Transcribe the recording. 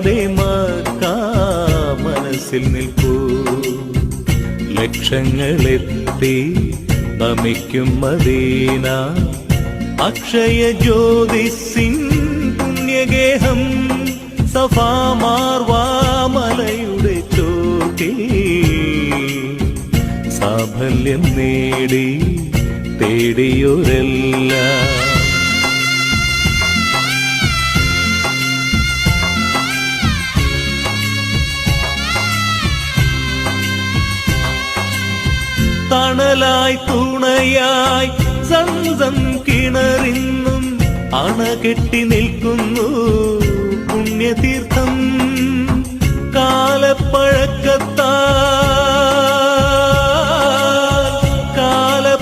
മാറാതെ മക്കാ മനസ്സിൽ നിൽക്കൂ. ലക്ഷങ്ങളെത്തി നമിക്കും മദീന. അക്ഷയ ജ്യോതിസിൻ പുണ്യഗേഹം സഫാമാർവാമലയുടെ മാർവാമലയുടെ സാഫല്യം നേടി തേടിയൊരെല്ലാം തണലായി തുണയായി സംസം കിണറിന്നും അണകെട്ടി നിൽക്കുന്നു. കാലപ്പഴക്ക